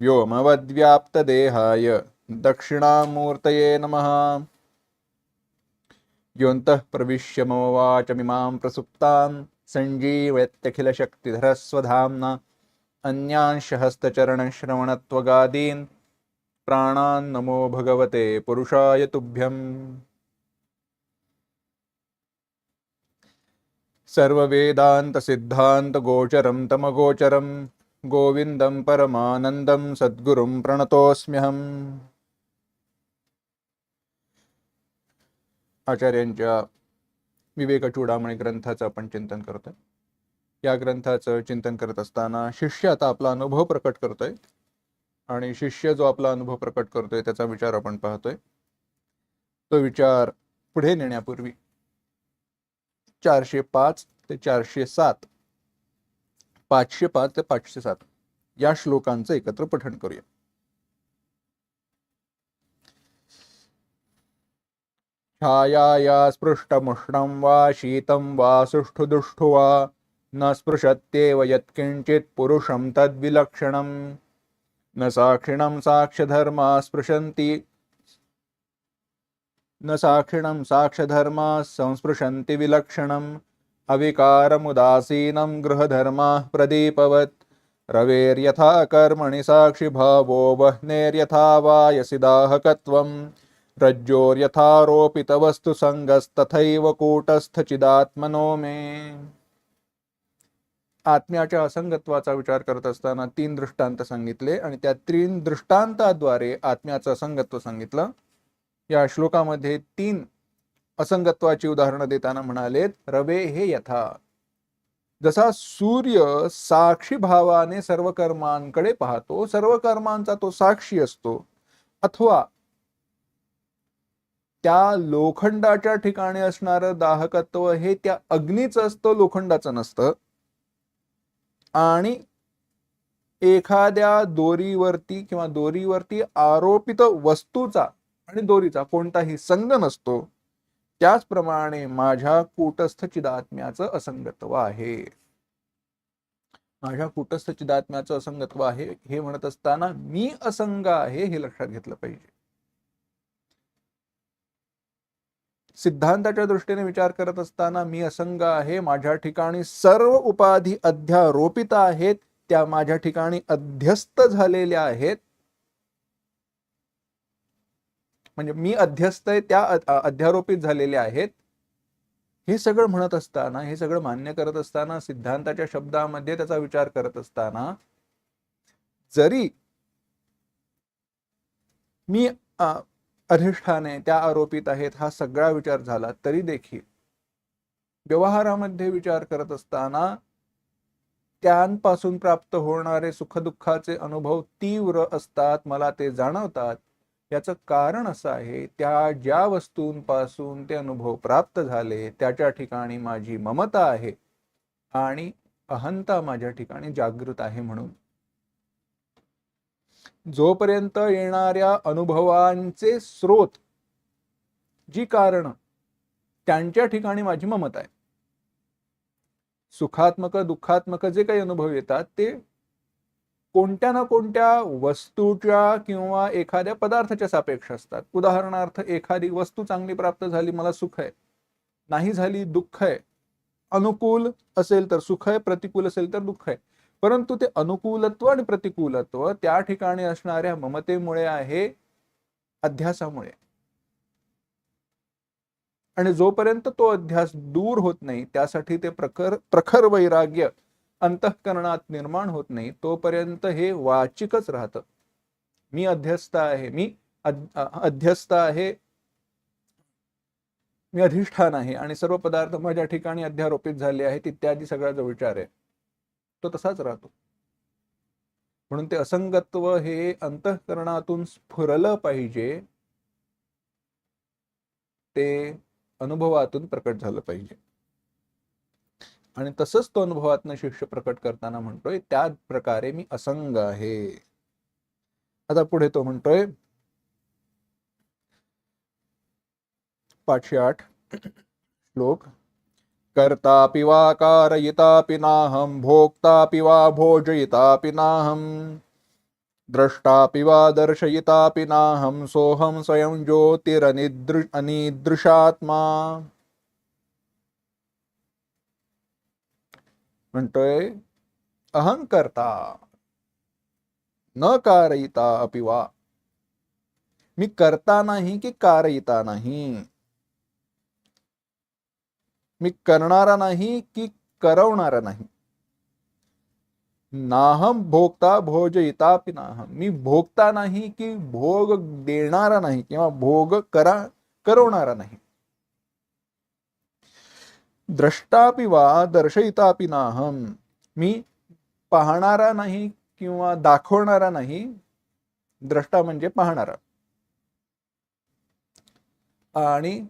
व्योमवद्व्याप्तदेहाय। दक्षिणामूर्तये नमः। योऽन्तः प्रविश्य ममवाचमिमां प्रसुप्तां सञ्जीवयत्यखिलशक्तिधरस्वधाम्ना अन्यांश हस्तचरणश्रवणत्वगादीन् प्राणान् नमो भगवते पुरुषाय तुभ्यम्। सर्ववेदान्तसिद्धान्तगोचरं तमगोचरम्। गोविन्दं परमानन्दं सद्गुरुं प्रणतोऽस्म्यहम् आचार्यांच्या विवेक ग्रंथाचं आपण चिंतन करतोय. या ग्रंथाचं चिंतन करत असताना शिष्य आता आपला अनुभव प्रकट करतोय. आणि शिष्य जो आपला अनुभव प्रकट करतोय त्याचा विचार आपण पाहतोय. तो विचार पुढे नेण्यापूर्वी चारशे पाच ते चारशे सात पाचशे पाच ते पाचशे सात या श्लोकांचं एकत्र पठण करूया. छायाया स्पृष्टमुष्णं वा शीतं वा सुष्ठुदुष्टु वा न स्पृशत्येव यत्किञ्चित् पुरुषं तद्विलक्षणं। न साक्षिणं साक्ष्यधर्मा स्पृशन्ति। न साक्षिणं साक्ष्यधर्मा संस्पृशन्ति विलक्षणम्। अविकारमुदासीनं गृहधर्माः प्रदीपवत्। रवेर्यथा कर्मणि साक्षिभावो वह्नेर्यथा वायसि दाहकत्वम्। रज्जोर्यथारोपितवस्तुसङ्गस्तथैव कूटस्थचिदात्मनो मे। आत्म्याच्या असंगत्वाचा विचार करत असताना तीन दृष्टांत सांगितले आणि त्या तीन दृष्टांताद्वारे आत्म्याचं असंगत्व सांगितलं. या श्लोकामध्ये तीन असंगत्वाची उदाहरणं देताना म्हणालेत रवे हे यथा. जसा सूर्य साक्षी भावाने सर्व कर्मांकडे पाहतो सर्व कर्मांचा तो साक्षी असतो. अथवा त्या लोखंडाच्या ठिकाणी असणारं दाहकत्व हे त्या अग्नीचं असतं लोखंडाचं नसतं. आणि एखाद्या दोरीवरती किंवा दोरीवरती आरोपित वस्तूचा आणि दोरीचा कोणताही संग नसतो. त्याचप्रमाणे माझ्या कूटस्थ चिदात्म्याचं असंगत्व आहे. माझ्या कूटस्थ चिदात्म्याचं असंगत्व आहे. हे म्हणत असताना मी असंग आहे हे लक्षात घेतलं पाहिजे. सिद्धांताच्या दृष्टीने विचार करत असताना मी असंग आहे माझ्या ठिकाणी सर्व उपाधी अध्यारोपित आहेत त्या माझ्या ठिकाणी अध्यस्त झालेल्या आहेत. म्हणजे मी अध्यस्त आहे त्या अध्यारोपित झालेल्या आहेत. हे सगळं म्हणत असताना हे सगळं मान्य करत असताना सिद्धांताच्या शब्दामध्ये त्याचा विचार करत असताना जरी मी अधिष्ठाने त्या आरोपित आहेत हा सगळा विचार झाला तरी देखील व्यवहारामध्ये विचार करत असताना त्यांपासून प्राप्त होणारे सुखदुःखाचे अनुभव तीव्र असतात मला ते जाणवतात. याचं कारण असं आहे त्या ज्या वस्तूंपासून ते अनुभव प्राप्त झाले त्याच्या ठिकाणी माझी ममता आहे आणि अहंता माझ्या ठिकाणी जागृत आहे म्हणून. जोपर्यंत येणाऱ्या अनुभवांचे स्रोत जी कारण त्यांच्या ठिकाणी माझी ममता आहे. सुखात्मक दुःखात्मक जे काही अनुभव येतात ते कोणत्या ना कोणत्या वस्तूच्या किंवा एखाद्या पदार्थाच्या सापेक्ष असतात. उदाहरणार्थ एखादी वस्तू चांगली प्राप्त झाली मला सुख आहे. नाही झाली दुःख आहे. अनुकूल असेल तर सुख आहे प्रतिकूल असेल तर दुःख आहे. परंतु ते अनुकूलत्व आणि प्रतिकूलत्व त्या ठिकाणी असणाऱ्या ममतेमुळे आहे अध्यासामुळे. आणि जोपर्यंत तो अध्यास दूर होत नाही त्यासाठी ते प्रखर प्रखर वैराग्य अंतःकरणात निर्माण होत नाही तोपर्यंत हे वाचिकच राहतं. मी अध्यस्त आहे मी अध्यस्त आहे मी अधिष्ठान आहे आणि सर्व पदार्थ माझ्या ठिकाणी अध्यारोपित झाले आहेत इत्यादी सगळा जो विचार आहे तो तसाच राहतो. म्हणून ते असंगत्व हे अंतःकरणातून स्फुरलं पाहिजे ते अनुभवातून प्रकट झालं पाहिजे. आणि तसंच तो अनुभवातनं शिष्य प्रकट करताना म्हणतोय त्या प्रकारे मी असंग आहे. आता पुढे तो म्हणतोय पाचशे आठ श्लोक कर्ता पिवा कारयिता पिनाहम भोक्ता वा भोजयिता पिनाहम द्रष्टा पिवा दर्शयिता पिनाहम सोहम स्वयं ज्योतिरनिदृ अनिदृशात्मा। म्हणतोय अहंकर्ता न कारयिता अपि वा. मी करता नाही की कारयिता नाही. मी करणारा नाही की करवणारा नाही. नाहम भोगता भोजयितापि नाहम मी भोगता नाही की भोग देणारा नाही किंवा भोग करा करवणारा नाही. द्रष्टापि वा दर्शयितापि नाहम मी पाहणारा नाही किंवा दाखवणारा नाही द्रष्टा म्हणजे पाहणारा. आणि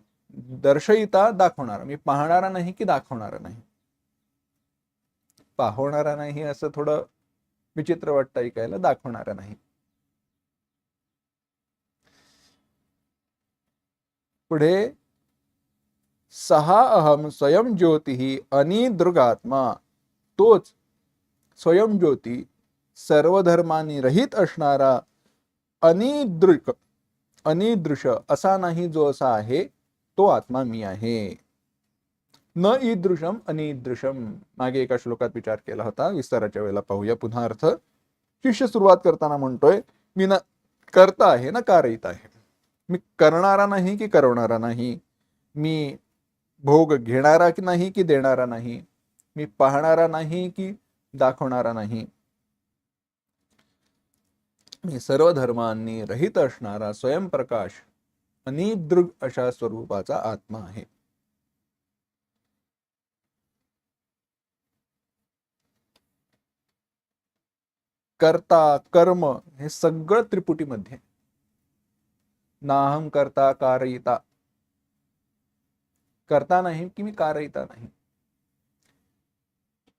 दर्शयिता दाखवणारा मी पाहणारा नाही की दाखवणारा नाही. पाहणारा नाही असं थोडं विचित्र वाटतं ऐकायला दाखवणारा नाही. पुढे सहा अहम स्वयंज्योती अनिदृगात्मा तोच स्वयंज्योती सर्वधर्मानी सर्व धर्मांनी रहित असणारा अनिदृक अनिदृश असा नाही जो असा आहे तो आत्मा मी आहे. न ईदृशम अनिदृशम मागे एका श्लोकात विचार केला होता विस्ताराच्या वेळेला पाहूया पुन्हा अर्थ. शिष्य सुरुवात करताना म्हणतोय मी ना करता आहे ना कारयित आहे. मी करणारा नाही की करवणारा नाही. मी भोग घेणारा की नाही की देणारा नाही? मी पाहणारा नाही की दाखवणारा नाही? मी सर्व धर्मांनी रहित असणारा स्वयंप्रकाश अनिदृग अशा स्वरूपाचा आत्मा आहे. कर्ता, कर्म हे सगळं त्रिपुटीमध्ये. नाहम करता, कारयिता करता नाही की मी कारयिता नाही.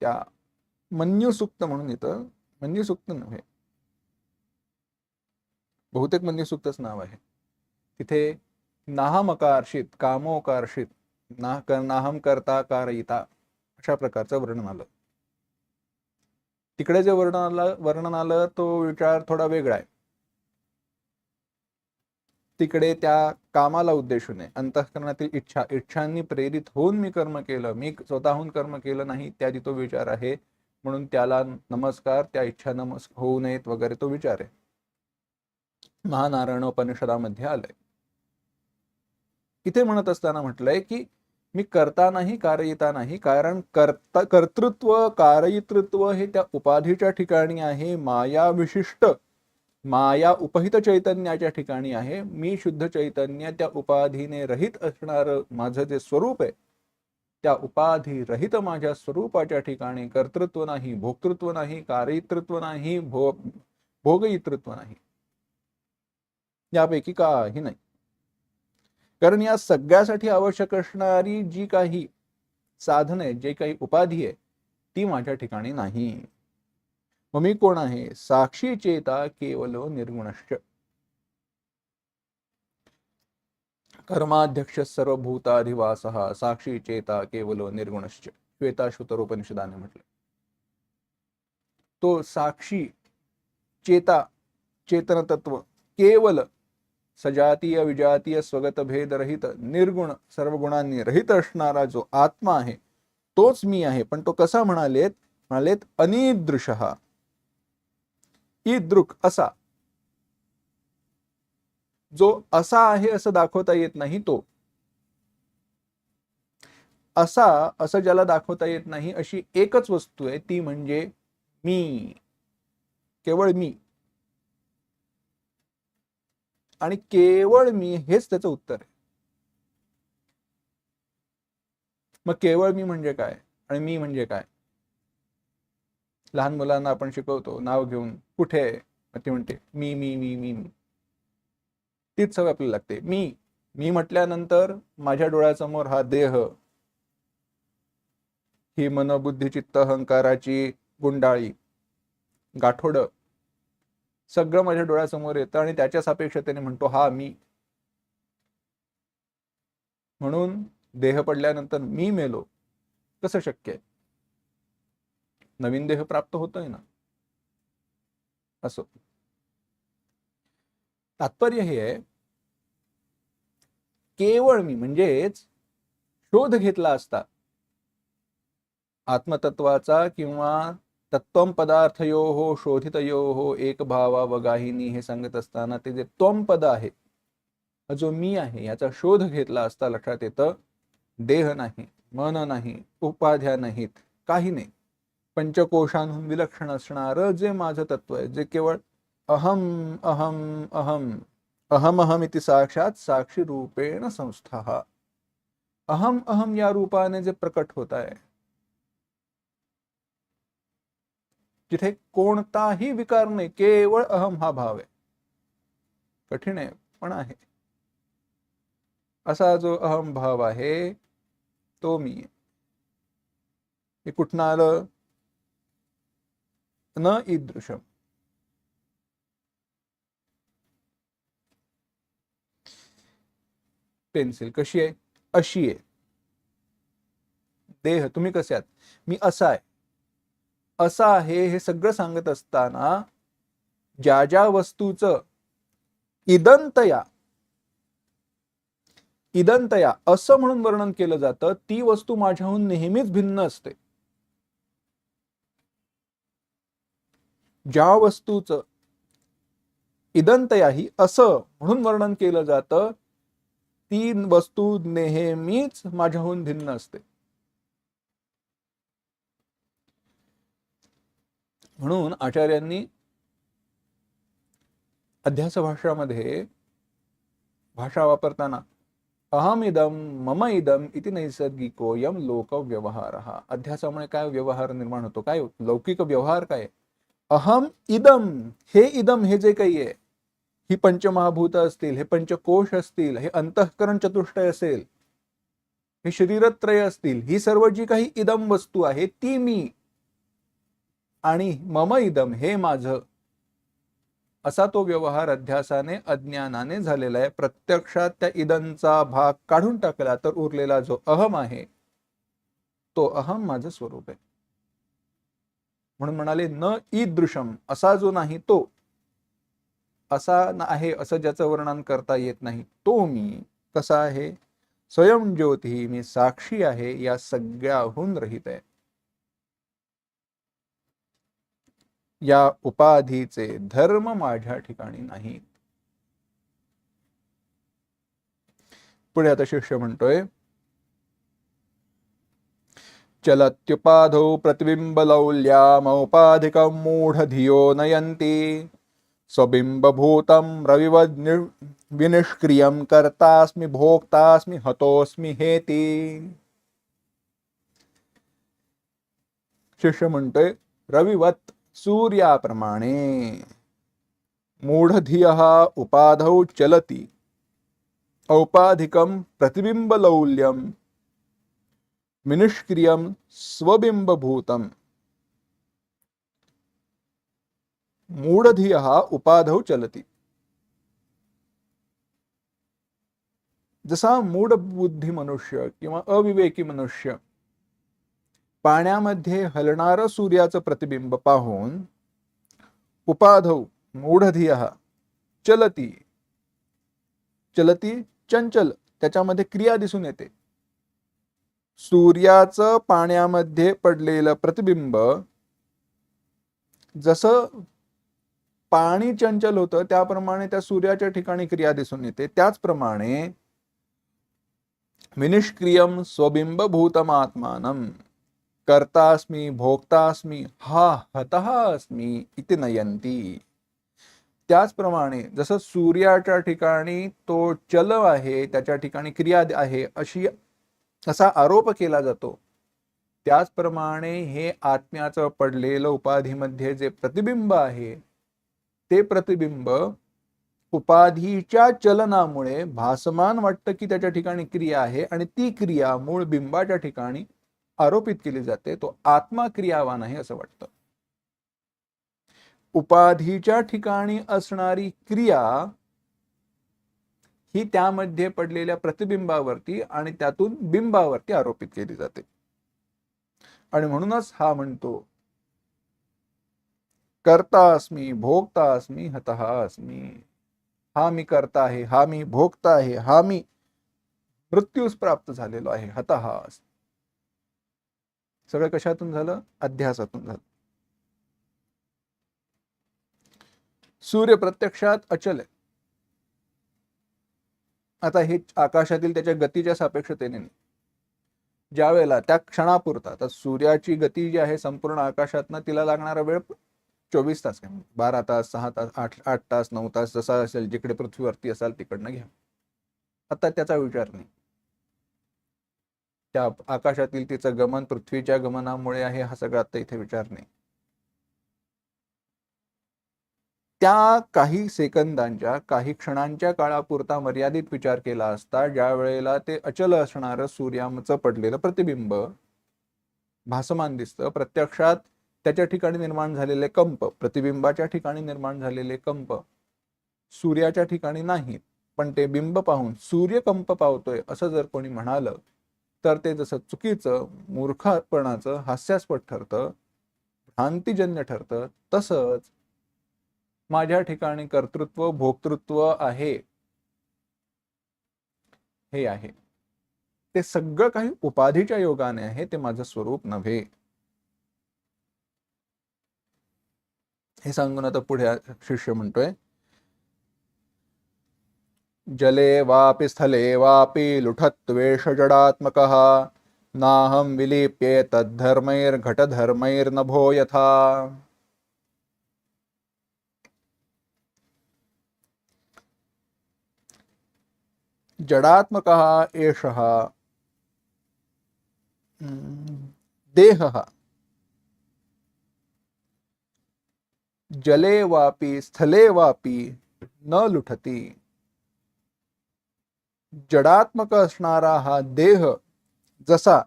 त्या मन्युसुक्त म्हणून इथं मन्युसुक्त नव्हे बहुतेक मन्युसुक्तच नाव आहे. तिथे नाहमकार्षित कामोकार्षित ना नाहम करता कारयिता अशा प्रकारचं वर्णन आलं. तिकडे जे वर्णन आलं वर्णन आलं तो विचार थोडा वेगळा आहे. तिकडे त्या कामाला उद्देशून आहे अंतःकरणातील इच्छा इच्छांनी प्रेरित होऊन मी कर्म केलं मी स्वतःहून कर्म केलं नाही त्याआधी तो विचार आहे. म्हणून त्याला नमस्कार त्या इच्छा नमस् होऊ नयेत वगैरे तो विचार आहे. महानारायणोपनिषदामध्ये आलंय. इथे म्हणत असताना म्हटलंय की मी करता नाही कारयिता नाही कारण कर्ता कर्तृत्व कारयितृत्व हे त्या उपाधीच्या ठिकाणी आहे माया विशिष्ट. माया उपहित चैतन्याच्या ठिकाणी आहे मी शुद्ध चैतन्य त्या उपाधीने रहित असणार माझं जे स्वरूप आहे त्या उपाधी रहित माझ्या स्वरूपाच्या ठिकाणी कर्तृत्व नाही भोक्तृत्व नाही कार्यितृत्व नाही भो भोगयितृत्व नाही. यापैकी काही नाही. कारण या सगळ्यासाठी आवश्यक असणारी जी काही साधन आहे जे काही उपाधी आहे ती माझ्या ठिकाणी नाही. मग मी कोण आहे? साक्षी चेता केवल निर्गुणश्च. कर्माध्यक्ष सर्व भूताधिवास साक्षी चेता केवल निर्गुणश्च. श्वेताश्रुतरोपनिषदाने म्हटलं. तो साक्षी चेता चेतन तत्व केवल सजातीय विजातीय स्वगत भेद रहित निर्गुण सर्व गुणांनी रहित असणारा जो आत्मा आहे तोच मी आहे. पण तो कसा म्हणालेत? म्हणालेत अनिदृश. ईदृक असा. जो असा आहे असं दाखवता येत नाही तो. असा असं ज्याला दाखवता येत नाही अशी एकच वस्तू आहे ती म्हणजे मी. केवळ मी. आणि केवळ मी हेच त्याचं उत्तर आहे. मग केवळ मी म्हणजे काय? आणि मी म्हणजे काय? लहान मुलांना आपण शिकवतो नाव घेऊन. कुठे आहे? ती म्हणते मी मी मी मी मी. तीच सवय आपल्याला लागते. मी मी म्हटल्यानंतर माझ्या डोळ्यासमोर हा देह ही मन बुद्धी चित्त अहंकाराची गुंडाळी गाठोड सगळं माझ्या डोळ्यासमोर येतं आणि त्याच्या सापेक्षतेने म्हणतो हा मी. म्हणून देह पडल्यानंतर मी मेलो कसं शक्य आहे. नवीन देह प्राप्त होतोय ना? असो. तात्पर्य हे आहे केवळ मी म्हणजेच शोध घेतला असता आत्मतत्वाचा किंवा तत्वम पदार्थयो हो शोधितयो हो एक भावा वगाहिनी हे सांगत असताना ते जे त्वम पद आहे जो मी आहे याचा शोध घेतला असता लक्षात येतं देह नाही मन नाही उपाध्या नाहीत काही नाही. पंचकोशांहून विलक्षण असणार जे माझं तत्व आहे जे केवळ अहम अहम अहम अहम अहम इति साक्षात साक्षी रूपेण संस्था. अहम अहम या रूपाने जे प्रकट होत आहे जिथे कोणताही विकार नाही केवळ अहम हा भाव आहे. कठीण आहे पण आहे. असा जो अहम भाव आहे तो मी आहे. हे कुठनं आलं? न ईदृशम पेन्सिल कशी आहे अशी आहे देह तुम्ही कसे आहात मी असा आहे असा आहे हे सगळं सांगत असताना ज्या ज्या वस्तूचं इदंतया इदंतया असं म्हणून वर्णन केलं जातं. ती वस्तू माझ्याहून नेहमीच भिन्न असते. ज्या वस्तूचं इदंतयाही असं म्हणून वर्णन केलं जातं ती वस्तू नेहमीच माझ्याहून भिन्न असते. म्हणून आचार्यांनी अध्यास भाषामध्ये भाषा वापरताना अहम इदम मम इदम इति नैसर्गिकोयम लोक व्यवहार हा अध्यासामुळे काय व्यवहार निर्माण होतो? काय लौकिक व्यवहार काय? अहम इदम हे इदम हे जे काही आहे ही पंचमहाभूत असतील हे पंचकोश असतील हे अंतःकरण चतुष्टय असेल हे शरीरत्रय असतील ही सर्व जी काही इदम वस्तू आहे ती मी. आणि मम इदम हे माझं. असा तो व्यवहार अध्यासाने अज्ञानाने झालेला आहे. प्रत्यक्षात त्या इदंचा भाग काढून टाकला तर उरलेला जो अहम आहे तो अहम माझं स्वरूप आहे. म्हणून म्हणाले न ईदृशम असा जो नाही तो. असा आहे असं ज्याचं वर्णन करता येत नाही तो मी कसा आहे? स्वयंज्योती मी साक्षी आहे या सगळ्याहून रहित आहे. या उपाधीचे धर्म माझ्या ठिकाणी नाहीत. पुढे आता शिष्य म्हणतोय चलत्युपाधौ प्रतिबिम्बलौल्यामौपाधिकं मूढधियो नयन्ति। स्वबिम्बभूतं रविवद् नि- विनिष्क्रियं कर्तास्मि भोक्तास्मि हतोस्मि हेति। शिष्य म्हणतोय रविवत सूर्याप्रमाणे। मूढधिय उपाधौ चलति। औपाधिकं प्रतिबिंबलौल्यं मिनिष्क्रियम स्वबिंबभूतम मूढधिय उपाधौ चलती। जसा मूढ बुद्धी मनुष्य किंवा अविवेकी मनुष्य पाण्यामध्ये हलणारं सूर्याचं प्रतिबिंब पाहून उपाधौ मूढधिय चलती। चलती चंचल त्याच्यामध्ये क्रिया दिसून येते। सूर्याचं पाण्यामध्ये पडलेलं प्रतिबिंब जसं पाणी चंचल होतं त्याप्रमाणे त्या सूर्याच्या ठिकाणी क्रिया दिसून येते. त्याचप्रमाणे विनिष्क्रियम स्वबिंबभूतमात्मानम कर्तास्मी भोक्तास्मी हा हतः अस्मी इति नयंती त्याचप्रमाणे जसं सूर्याच्या ठिकाणी तो चल आहे त्याच्या ठिकाणी क्रिया आहे अशी असा आरोप केला जातो. त्याचप्रमाणे हे आत्म्याचं पडलेलं उपाधीमध्ये जे प्रतिबिंब आहे ते प्रतिबिंब उपाधीच्या चलनामुळे भासमान वाटतं की त्याच्या ठिकाणी क्रिया आहे आणि ती क्रिया मूळ बिंबाच्या ठिकाणी आरोपित केली जाते. तो आत्मा क्रियावान आहे असं वाटतं. उपाधीच्या ठिकाणी असणारी क्रिया ही त्यामध्ये पडलेल्या प्रतिबिंबावरती आणि त्यातून बिंबावरती आरोपित केली जाते. आणि म्हणूनच हा म्हणतो करता अस्मी भोगता अस्मी हतहा अस्मी हा मी करता आहे हा मी भोगता आहे हा मी मृत्यूस प्राप्त झालेलो आहे हतहा अस्मी सगळं कशातून झालं? अध्यासातून झालं. सूर्य प्रत्यक्षात अचल आहे. आता हे आकाशातील त्याच्या गतीच्या सापेक्षतेने ज्या वेळेला त्या क्षणापुरता आता सूर्याची गती जी आहे संपूर्ण आकाशातनं तिला लागणारा वेळ चोवीस तास घ्या. बारा तास सहा तास आठ आठ तास नऊ तास जसा असेल जिकडे पृथ्वीवरती असाल तिकडनं घ्या. आता त्याचा विचार नाही. त्या आकाशातील तिचं गमन पृथ्वीच्या गमनामुळे आहे हा सगळा आता इथे विचार नाही. त्या काही सेकंदांच्या काही क्षणांच्या काळापुरता मर्यादित विचार केला असता ज्या वेळेला ते अचल असणारं सूर्याचं पडलेलं प्रतिबिंब भासमान दिसतं. प्रत्यक्षात त्याच्या ठिकाणी निर्माण झालेले कंप प्रतिबिंबाच्या ठिकाणी निर्माण झालेले कंप सूर्याच्या ठिकाणी नाहीत पण ते बिंब पाहून सूर्य कंप पावतोय असं जर कोणी म्हणालं तर ते जसं चुकीचं मूर्खपणाचं हास्यास्पद ठरतं भ्रांतिजन्य ठरतं तसंच माझ्या ठिकाणी कर्तृत्व भोक्तृत्व आहे. हे आहे. ते सगळं काही उपाधीच्या योगाने आहे ते माझं स्वरूप नव्हे. हे सांगून आता पुढे शिष्य म्हणतोय. जले वापि स्थले वापि लुठत्वेष जडात्मक नाहं विलिप्ये तद्धर्मैर्घटधर्मैर्नभो यथा। जडात्मक एष। देह। जले वापि स्थले वापि न लुठती। जडात्मक असणारा हा देह जसा।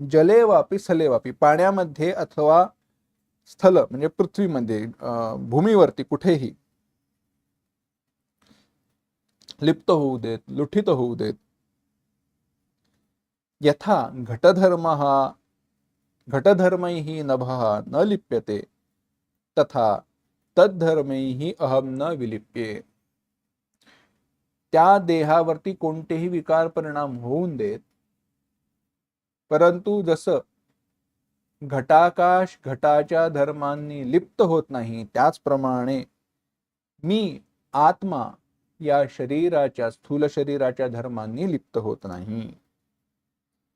जले वापी स्थले वापी पाण्यामध्ये अथवा स्थल, म्हणजे पृथ्वीमध्ये भूमीवरती कुठेही लिप्त होऊ देत, लुठित होऊ देत, यथा घटधर्म हा घटधर्मैः नभः न लिप्यते, तथा तद्धर्मैः अहम न विलिप्ये। त्या देहावरती कोणतेही विकार परिणाम होऊन देत, परंतु जसं घटाकाश घटाच्या धर्मांनी लिप्त होत नाही त्याचप्रमाणे मी आत्मा या शरीराच्या स्थूल शरीराच्या धर्मांनी लिप्त होत नाही.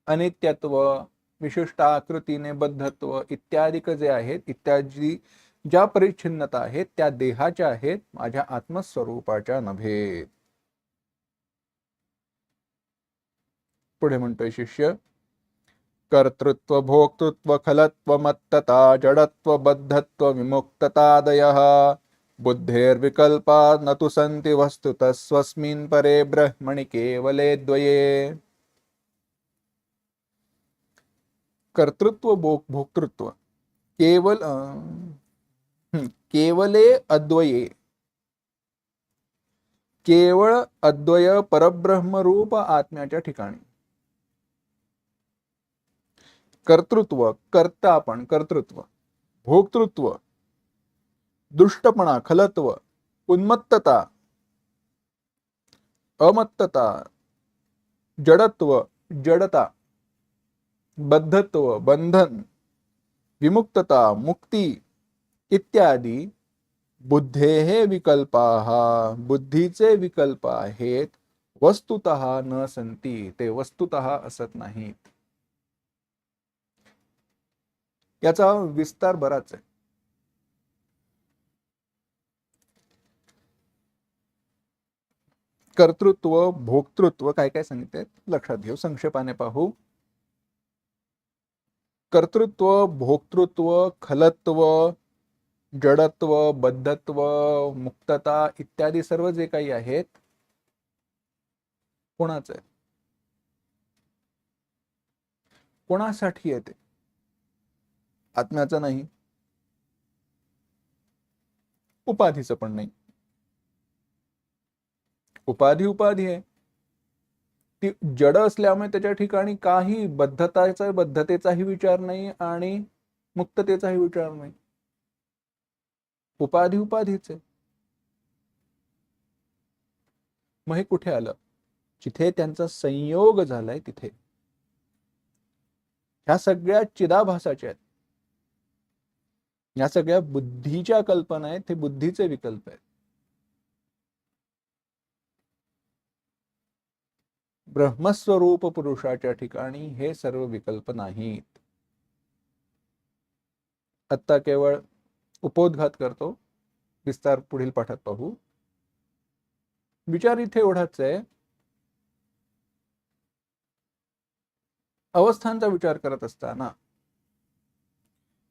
अनित्यत्व विशिष्ट आकृतीने बद्धत्व इत्यादी जे आहेत इत्यादी ज्या परिच्छिन्नता आहेत त्या देहाच्या आहेत माझ्या आत्मस्वरूपाच्या नव्हे. पुढे म्हणतोय शिष्य कर्तृत्व भोक्तृत्व खलत्व मत्तता जडत्व बद्धत्व विमुक्ततादयः बुद्धेर्विकल्पा न तु सन्ति वस्तुतः स्वस्मिन् परे ब्रह्मणि केवले द्वये। कर्तृत्व भोक्तृत्व। केवल केवले अद्वये। केवळ अद्वय परब्रह्मरूप आत्म्याच्या ठिकाणी। कर्तृत्व कर्ता आपण कर्तृत्व. भोक्तृत्व दुष्टपणा खलत्व उन्मत्तता अमत्तता जडत्व जडता बद्धत्व बंधन विमुक्तता मुक्ती इत्यादी बुद्धेहे विकल्पा बुद्धीचे विकल्प आहेत वस्तुत न संती ते वस्तुत असत नाहीत. याचा विस्तार बराच आहे. कर्तृत्व भोक्तृत्व काय काय सांगितले लक्षात घेऊ संक्षेपाने पाहू. कर्तृत्व भोक्तृत्व खलत्व जडत्व बद्धत्व मुक्तता इत्यादी सर्व जे काही आहेत कोणाचं आहे? कोणासाठी येते आत्म्याचा नाही. उपाधीचं पण नाही. उपाधी उपाधी आहे. ती जड असल्यामुळे त्याच्या ठिकाणी काही बद्धताचा बद्धतेचाही विचार नाही आणि मुक्ततेचाही विचार नाही. उपाधी उपाधीच. आहे मग हे कुठे आलं? जिथे त्यांचा संयोग झालाय तिथे. ह्या सगळ्या चिदाभासाच्या आहेत. या सगळ्या बुद्धीच्या कल्पना आहेत हे बुद्धीचे विकल्प आहेत. ब्रह्मस्वरूप पुरुषाच्या ठिकाणी हे सर्व विकल्प नाहीत. आत्ता केवळ उपोद्घात करतो विस्तार पुढील पाठात पाहू. विचार इथे एवढाच आहे. अवस्थांचा विचार करत असताना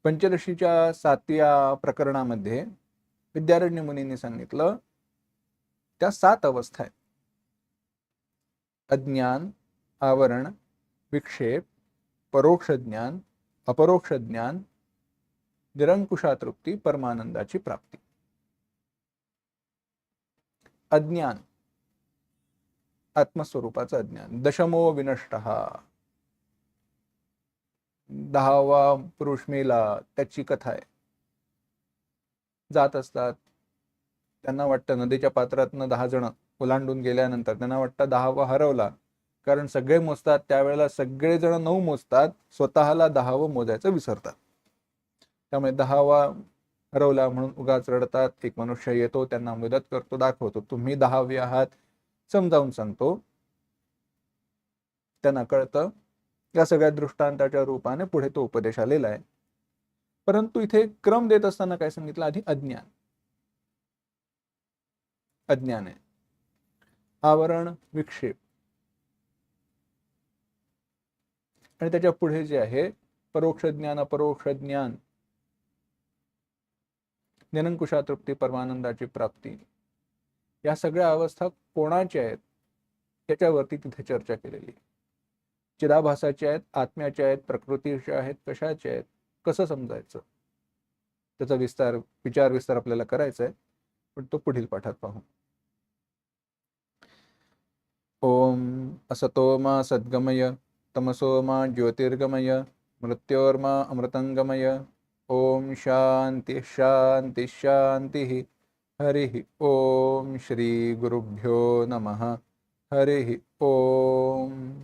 पंचदशीच्या सातव्या प्रकरणामध्ये विद्यारण्य मुनींनी सांगितलं त्या सात अवस्था आहेत. अज्ञान आवरण विक्षेप परोक्ष ज्ञान अपरोक्ष ज्ञान निरंकुशातृप्ती परमानंदाची प्राप्ती. अज्ञान आत्मस्वरूपाचं अज्ञान. दशमो विनष्ट. दहावा पुरुष मेला त्याची कथा आहे. जात असतात. त्यांना वाटतं नदीच्या पात्रातनं दहा जण ओलांडून गेल्यानंतर त्यांना वाटतं दहावा हरवला. कारण सगळे मोजतात त्यावेळेला सगळेजण नऊ मोजतात स्वतःला दहावं मोजायचं विसरतात. त्यामुळे दहावा हरवला म्हणून उगाच रडतात. एक मनुष्य येतो त्यांना मदत करतो दाखवतो. तुम्ही दहावे आहात समजावून सांगतो. त्यांना कळतं या सगळ्या दृष्टांताच्या रूपाने पुढे तो उपदेश आलेला आहे. परंतु इथे क्रम देत असताना काय सांगितलं? आधी अज्ञान. अज्ञान आहे. आवरण विक्षेप. आणि त्याच्या पुढे जे आहे परोक्ष ज्ञान अपरोक्ष ज्ञान. निरंकुशा तृप्ती परमानंदाची प्राप्ती. या सगळ्या अवस्था कोणाच्या आहेत? त्याच्यावरती तिथे चर्चा केलेली चिदाभासाचे आहेत आत्म्याच्या आहेत प्रकृतीच्या आहेत कशाचे आहेत कसं समजायचं? त्याचा विस्तार विचार विस्तार आपल्याला करायचा आहे पण तो पुढील पाठात पाहू. ओम असतो मा सद्गमय तमसो मा ज्योतिर्गमय मृत्योर्मा अमृतंगमय. ओम शांती शांती शांती. हरि ओम श्री गुरुभ्यो नमः. हरि ओम.